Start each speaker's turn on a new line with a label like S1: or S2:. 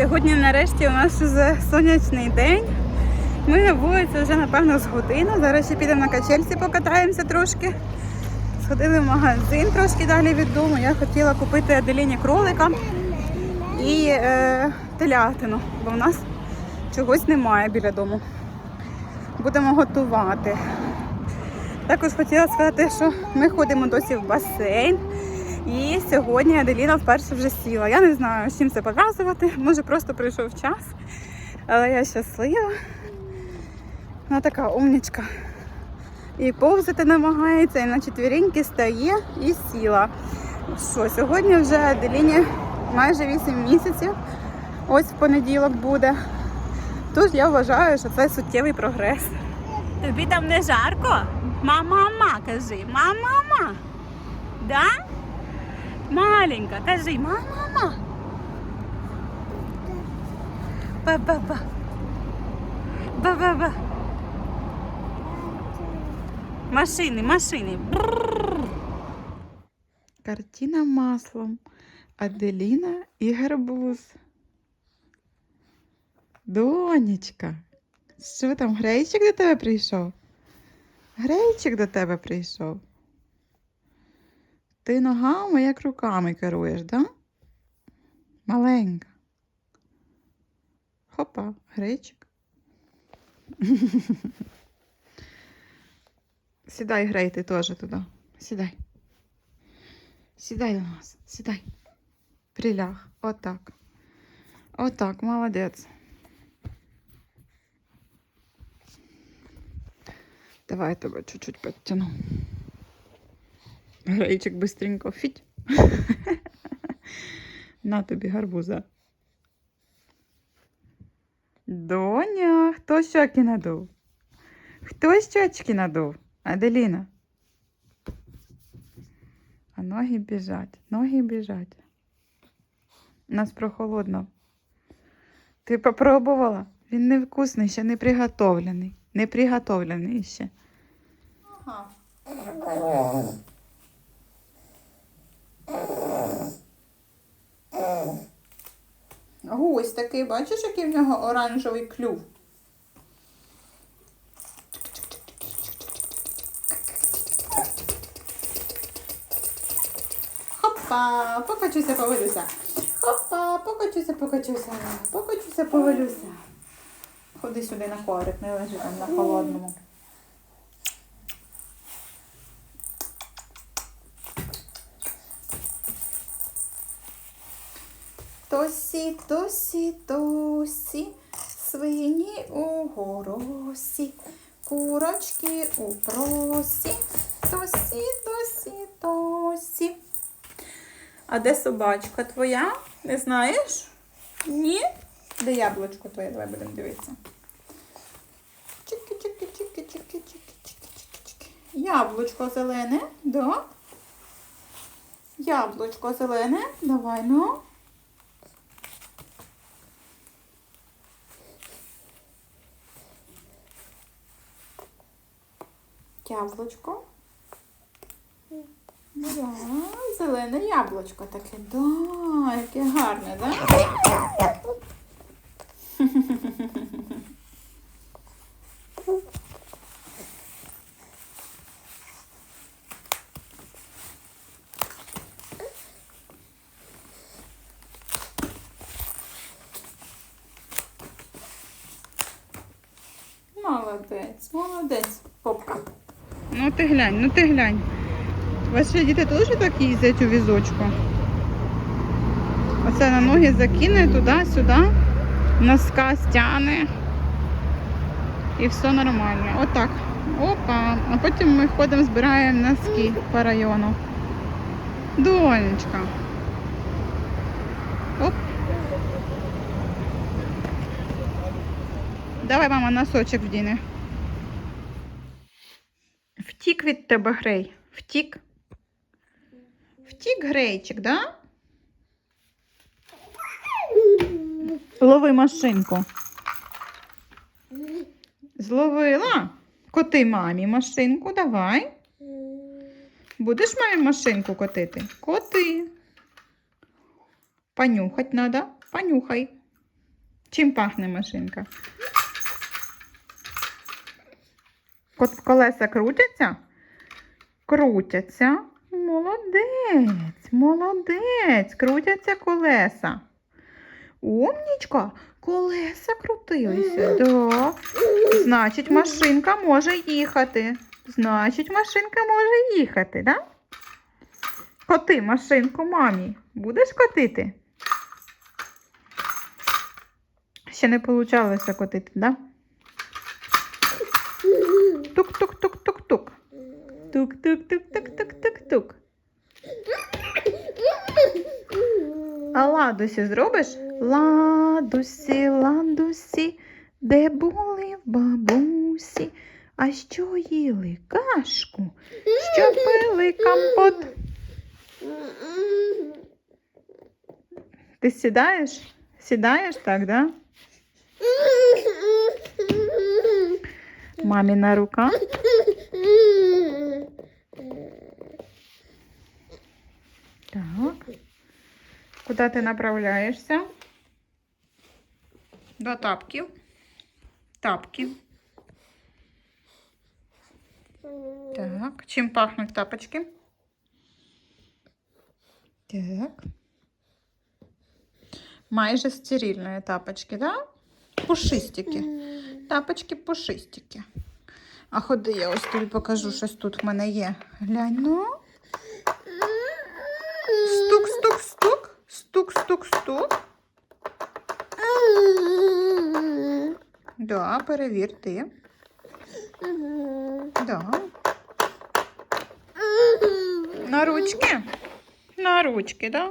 S1: Сьогодні нарешті у нас вже сонячний день. Ми на вулиці вже напевно з годину. Зараз ще підемо на качельці, покатаємося трошки. Сходили в магазин трошки далі від дому. Я хотіла купити Аделіні кролика і е, телятину, бо в нас чогось немає біля дому. Будемо готувати. Також хотіла сказати, що ми ходимо досі в басейн. І сьогодні Аделіна вперше вже сіла. Я не знаю, з чим це пов'язувати. Може, просто прийшов час. Але я щаслива. Вона така умнічка. І повзати намагається, і на четвіріньки стає і сіла. Що, сьогодні вже Аделіні майже 8 місяців. Ось в понеділок буде. Тож я вважаю, що це суттєвий прогрес. Тобі там не жарко? Мама-ма, кажи, мама-ма. Да? Маленька, кажи, мама-ма. Ба-ба-ба. Ба-ба-ба. Машини, машини. Картина маслом. Аделіна і гарбуз. Донечка, що там, Грейчик до тебе прийшов? Грейчик до тебе прийшов. Ти ногами як руками керуєш, да? Маленька. Хопа, грейчик. Сідай, грей, ти теж туди. Сідай. Сідай до нас, сідай. Приляг. Отак. Отак, молодець. Давай я тебе чуть-чуть підтяну. Грейчик быстренько фіть. На тобі гарбуза. Доня, хто щоки надув? Хто щочки надув? Аделіна. А ноги біжать, ноги біжать. У нас прохолодно. Ти попробувала? Він невкусний, ще не приготовлений. Не приготовлений ще. Ага. Гусь такий, бачиш, який в нього оранжевий клюв. Хопа, покачуся, повелюся. Хопа, покачуся, покачуся, покачуся, повелюся. Ходи сюди на коврик, не лежи там на холодному. Тосі, тосі, тосі, свині у горосі, курочки у просі, тосі, тосі, тосі. А де собачка твоя? Не знаєш? Ні? Де яблучко твоє? Давай будемо дивитися. Яблучко зелене, да? Яблучко зелене. Давай, ну. Яблучко. Да, зелене яблучко таке. Да, яке гарне, да? Молодець, молодець, попка. Ну ти глянь, ну ти глянь. Ваші діти теж так їздять у візочку. Оце на ноги закине туди-сюди, носка стяне. І все нормально. Отак. Опа. А потім ми ходимо, збираємо носки по району. Донечка. Оп. Давай, мама, носочок вдіне. Втік від тебе грей. Втік. Втік грейчик, да? Лови машинку. Зловила? Коти мамі машинку, давай. Будеш мамі машинку котити? Коти. Понюхать надо. Понюхай. Чим пахне машинка? Колеса крутяться? Крутяться. Молодець, молодець. Крутяться колеса. Умнічка, колеса крутилися. Да. Значить, машинка може їхати. Значить, машинка може їхати, да? Коти машинку мамі. Будеш котити? Ще не получалося котити, да? Тук-тук-тук-тук-тук. Тук-тук-тук-тук-тук-тук-тук. А ладусі зробиш? Ладусі, ладусі, де були бабусі, а що їли кашку, що пили компот. Ти сідаєш? Сідаєш так, да? Маміна рука. Так. Куди ти направляєшся? До тапків. Тапки. Так. Чим пахнуть тапочки? Так. Майже стерильні тапочки, да? Пушистики. Тапочки пушистики. А ходи, я ось тобі покажу, щось тут в мене є. Глянь, ну. Стук, стук, стук. Стук, стук, стук. Да, перевір ти. Да. На ручки. На ручки, да?